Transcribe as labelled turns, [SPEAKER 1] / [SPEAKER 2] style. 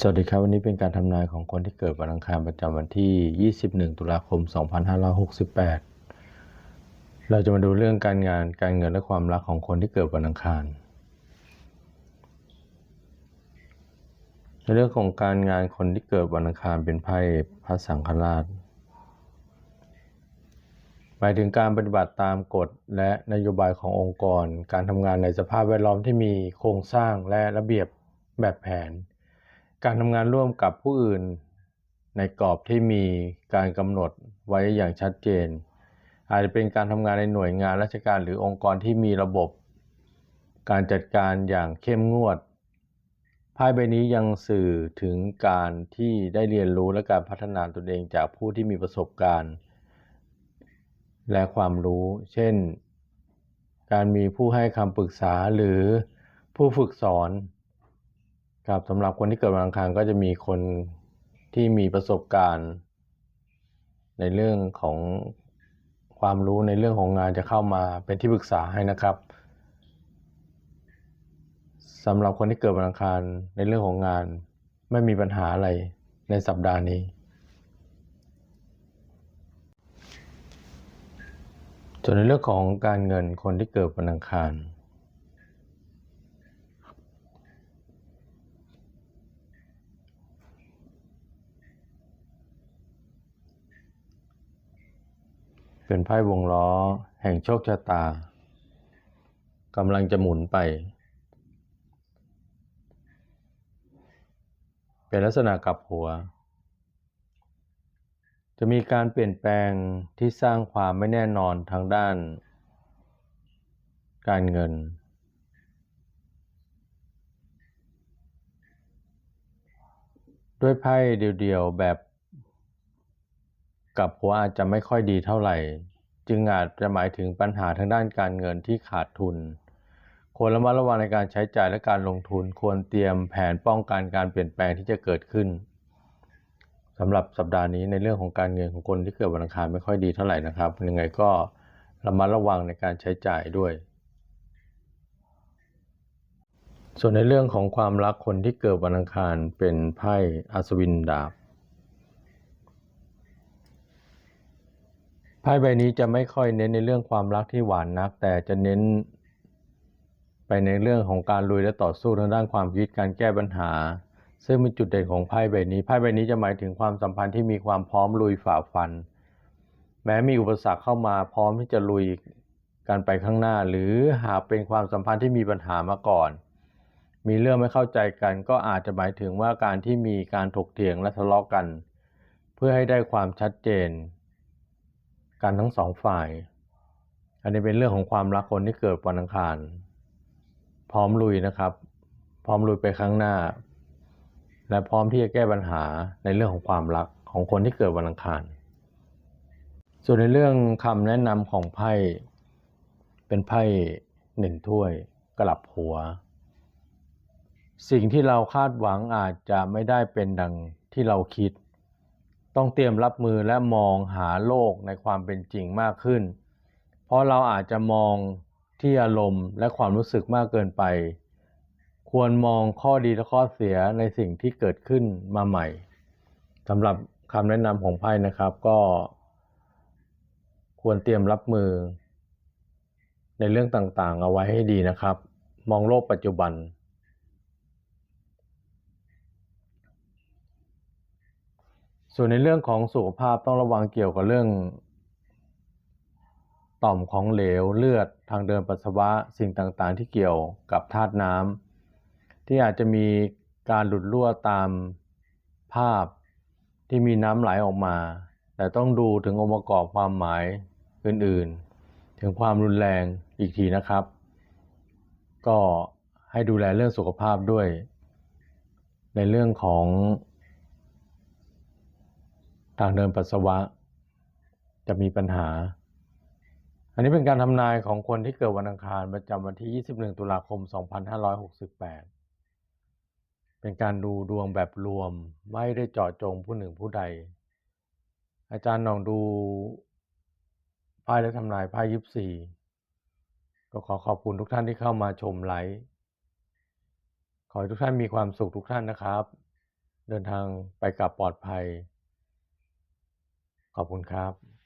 [SPEAKER 1] สวัสดีครับ วันนี้เป็นการทำนายของคนที่เกิดวันอังคารประจำวันที่ 21 ตุลาคม 2568 เราจะมาดูเรื่องการงานการเงินและความรักของคนที่เกิดวันอังคาร ในเรื่องของการงานคนที่เกิดวันอังคารเป็นไพ่พระสังฆราชหมายถึงการปฏิบัติตามกฎและนโยบายขององค์กร การทำงานในสภาพแวดล้อมที่มีโครงสร้างและระเบียบแบบแผน การทำงานร่วมกับผู้อื่น ในกรอบที่มีการกำหนดไว้อย่างชัดเจน อาจจะเป็นการทำงานในหน่วยงานราชการหรือองค์กรที่มีระบบ การจัดการอย่างเข้มงวดไพ่ใบนี้ยังสื่อถึงการที่ได้เรียนรู้และการพัฒนาตนเองจากผู้ที่มีประสบการณ์ และความรู้ เช่น การมีผู้ให้คำปรึกษาหรือผู้ฝึกสอน ครับสำหรับคนที่เกิดวันอังคารก็จะมีคนที่มีประสบการณ์ ในเรื่องของความรู้ในเรื่องของงานจะเข้ามาเป็นที่ปรึกษาให้นะครับสำหรับคนที่เกิดวันอังคารในเรื่องของงาน ไม่มีปัญหาอะไรในสัปดาห์นี้ส่วนในเรื่องของการเงินคนที่เกิดวันอังคาร เป็นไพ่วงล้อแห่งโชคชะตากำลังจะหมุนไป เป็นลักษณะกลับหัว จะมีการเปลี่ยนแปลงที่สร้างความไม่แน่นอนทางด้าน การเงิน ด้วยไพ่เดียวๆแบบ กับหัวอาจจะไม่ค่อยดีเท่าไหร่ จึงอาจจะหมายถึงปัญหาทางด้านการเงินที่ขาดทุน ควรระมัดระวังในการใช้จ่ายและการลงทุนควรเตรียมแผนป้องกันการเปลี่ยนแปลงที่จะเกิดขึ้นสำหรับสัปดาห์นี้ในเรื่องของการเงินของคนที่เกิดวันอังคารไม่ค่อยดีเท่าไหร่นะครับยังไงก็ระมัดระวังในการใช้จ่ายด้วย ส่วนในเรื่องของความรักคนที่เกิดวันอังคารเป็นไพ่อัศวินดาบ ไพ่ใบนี้จะไม่ค่อยเน้นในเรื่องความรักที่หวานนัก แต่จะเน้นไปในเรื่องของการลุยและต่อสู้ทางด้านความคิดการแก้ปัญหา ซึ่งเป็นจุดเด่นของไพ่ใบนี้ไพ่ใบนี้จะหมายถึงความสัมพันธ์ที่มีความพร้อมลุยฝ่าฟัน แม้มีอุปสรรคเข้ามาพร้อมที่จะลุยกันไปข้างหน้า หรือหากเป็นความสัมพันธ์ที่มีปัญหามาก่อน มีเรื่องไม่เข้าใจกัน ก็อาจจะหมายถึงว่าการที่มีการถกเถียงและทะเลาะกัน เพื่อให้ได้ความชัดเจน กันทั้งสองฝ่าย อันนี้เป็นเรื่องของความรักคนที่เกิดวันอังคาร พร้อมลุยนะครับ พร้อมลุยไปข้างหน้า และพร้อมที่จะแก้ปัญหาในเรื่องของความรักของคนที่เกิดวันอังคาร ส่วนในเรื่องคำแนะนำของไพ่เป็นไพ่หนึ่งถ้วยกลับหัว สิ่งที่เราคาดหวังอาจจะไม่ได้เป็นดังที่เราคิด ต้องเตรียมรับมือและมองหาโลกในความเป็นจริงมากขึ้น เพราะเราอาจจะมองที่อารมณ์และความรู้สึกมากเกินไป ควรมองข้อดีและข้อเสียในสิ่งที่เกิดขึ้นมาใหม่สำหรับคำแนะนำของไพ่นะครับก็ ควรเตรียมรับมือ ในเรื่องต่างๆ เอาไว้ให้ดีนะครับ มองโลกปัจจุบัน ส่วนในเรื่องของสุขภาพต้องระวังเกี่ยวกับเรื่อง ต่อมของเหลวเลือดทางเดินปัสสาวะสิ่งต่างๆ ที่เกี่ยวกับธาตุน้ำที่อาจจะมีการหลุดรั่วตามภาพที่มีน้ำไหลออกมา แต่ต้องดูถึงองค์ประกอบความหมายอื่นๆ ถึงความรุนแรงอีกทีนะครับ ก็ให้ดูแลเรื่องสุขภาพด้วย ในเรื่องของ ทางเดินปัสสาวะ จะมีปัญหา อันนี้เป็นการทำนายของคนที่เกิดวันอังคารประจำวันที่ 21 ตุลาคม 2568 เป็นการดูดวงแบบรวมไม่ได้เจาะจงผู้หนึ่งผู้ใด อาจารย์ลองดูไพ่และทำนายไพ่ยิบสี่ก็ขอขอบคุณทุกท่านที่เข้ามาชมไลฟ์ขอให้ทุกท่านมีความสุขทุกท่านนะครับ เดินทางไปกลับปลอดภัย ขอบคุณครับ